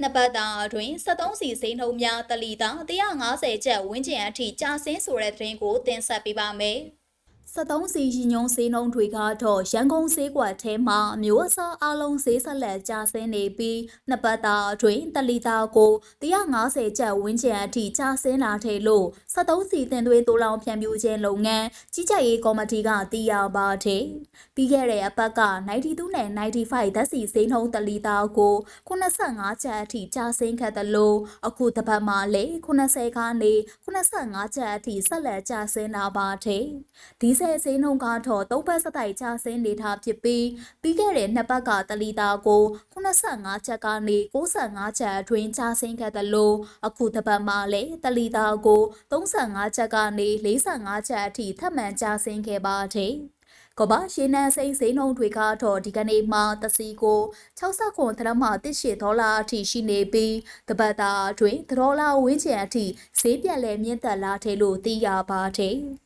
နှစ်ပတ်တာအတွင်း73စီစိမ်းနှုံများတလီတာ150ကျပ်ဝန်းကျင်အထိကြာဆင်းဆိုတဲ့သတင်းကိုတင်ဆက်ပေးပါမယ်။ 73စီရင်ညုံစေးနှုံတွေကတော့ရန်ကုန်စေးကွက်ထဲမှာမျိုးအစားအလုံးစေးဆက်လက်ကြာဆင်းနေပြီးနှစ်ပတ်တာအတွင်းတလီတာကို150ကျပ်ဝန်းကျင်အထိကြာဆင်းလာတယ်လို့73စီတင်သွေးတိုးလောင်ဖြန့်ပြူခြင်းလုပ်ငန်းကြီးကြပ်ရေးကော်မတီကသိရပါတယ်။ပြီးခဲ့တဲ့အပတ်က92နဲ့95ဓာတ်စီစေးနှုံတလီတာကို85ကျပ်အထိကြာဆင်းခဲ့တယ်လို့အခုတစ်ပတ်မှာလေ80ကနေ85ကျပ်အထိဆက်လက်ကြာဆင်းလာပါတယ်။ဒီဆယ်ဈေးနှုန်းကတော့သုံးဘတ်စတိုက်ချဆင်းနေတာဖြစ်ပြီးပြီးခဲ့တဲ့နှစ်ပတ်ကတလီတာကို85ချက်ကနေ65ချက်အတွင်းချဆင်းခဲ့တယ်လို့အခုတစ်ပတ်မှလည်းတလီတာကို35ချက်ကနေ45ချက်အထိထပ်မံချဆင်းခဲ့ပါတယ်ကဘာရှင်းနန်းစိမ့်စိမ့်နှုံတွေကတော့ဒီကနေ့မှတစီကို60ခွန်သရမ18ဒေါ်လာအထိရှိနေပြီးတပတ်တာအတွင်းဒေါ်လာဝန်းကျင်အထိဈေးပြက်လဲမြင့်တက်လာတယ်လို့သိရပါတယ်။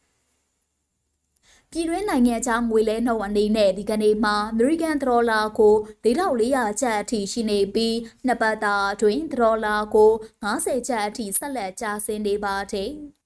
ပြည်တွင်းနိုင်ငံခြားငွေလဲနှုန်းအနေနဲ့ဒီကနေ့မှာအမေရိကန်ဒေါ်လာကို4400ကျပ်အထိရှိနေပြီးနှစ်ပတ်တာအတွင်းဒေါ်လာကို90ကျပ်အထိဆက်လက်ကျဆင်းနေပါတယ်။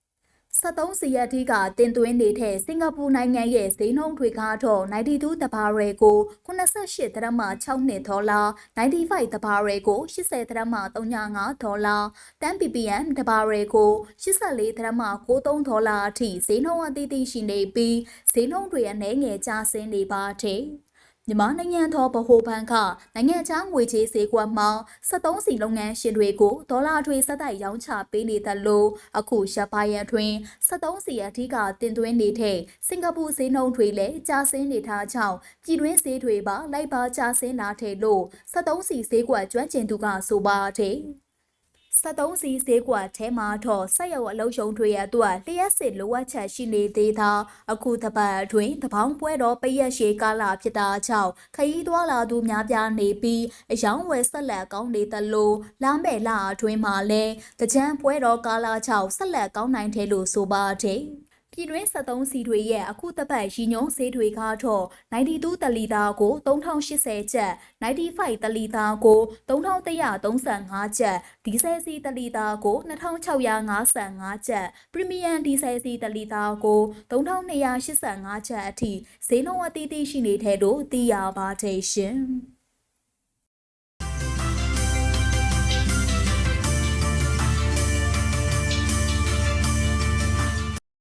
73စီရက်တီကတင်သွင်းနေတဲ့စင်ကာပူနိုင်ငံရဲ့ဈေးနှုန်းတွေကတော့92တဘာရဲကို88ဒရမ6နှစ်ဒေါ်လာ95တဘာရဲကို80ဒရမ35ဒေါ်လာ10 ppm တဘာရဲကို84ဒရမ93ဒေါ်လာအထိဈေးနှုန်းအသီးသီးရှိနေပြီးဈေးနှုန်းတွေအနည်းငယ်ကျဆင်းနေပါတယ်။ မြန်မာနိုင်ငံတော်ဗဟိုဘဏ်ကနိုင်ငံခြားငွေကြေးဈေးကွက်မှာ73စီလုပ်ငန်းရှင်တွေကိုဒေါ်လာထွေစက်တိုက်ရောင်းချပေးနေတယ်လို့အခုရပိုင်းရတွင်73စီအထီးကတင်သွင်းနေတဲ့စင်ကာပူဈေးနှုန်းတွေလည်းကျဆင်းနေထားကြောင်းပြည်တွင်းဈေးတွေပါလိုက်ပါကျဆင်းလာတယ်လို့73စီဈေးကွက်ကျွမ်းကျင်သူကဆိုပါတယ် 73စီဈေးကွက်ထဲမှာတော့ဆက်ရုပ်အလုံးရှုံတွေရအတွက်လျှက်စစ်လိုအပ်ချက်ရှိနေသေးတာအခုတပတ်အတွင်းတပေါင်းပွဲတော်ပရက်ရှည်ကာလဖြစ်တာကြောင့်ခရီးသွားလာသူများပြားနေပြီးအယောင်းဝယ်ဆက်လက်ကောင်းနေသလိုလာမဲ့လအတွင်းမှာလည်းတကြံပွဲတော်ကာလကြောင့်ဆက်လက်ကောင်းနိုင်တယ်လို့ဆိုပါတယ် ပြည်တွင်း73စီတွေရဲ့အခုတပတ်ရီညုံဆေးတွေကတော့92တလီတာကို3080ကျပ်95တလီတာကို3135ကျပ်ဒီဇယ်စီတလီတာကို2655ကျပ်ပရီမီယံဒီဇယ်စီတလီတာကို3285ကျပ်အထိဈေးနှုန်းအသီးသီးရှိနေတဲ့လို့သိရပါတယ်ရှင်။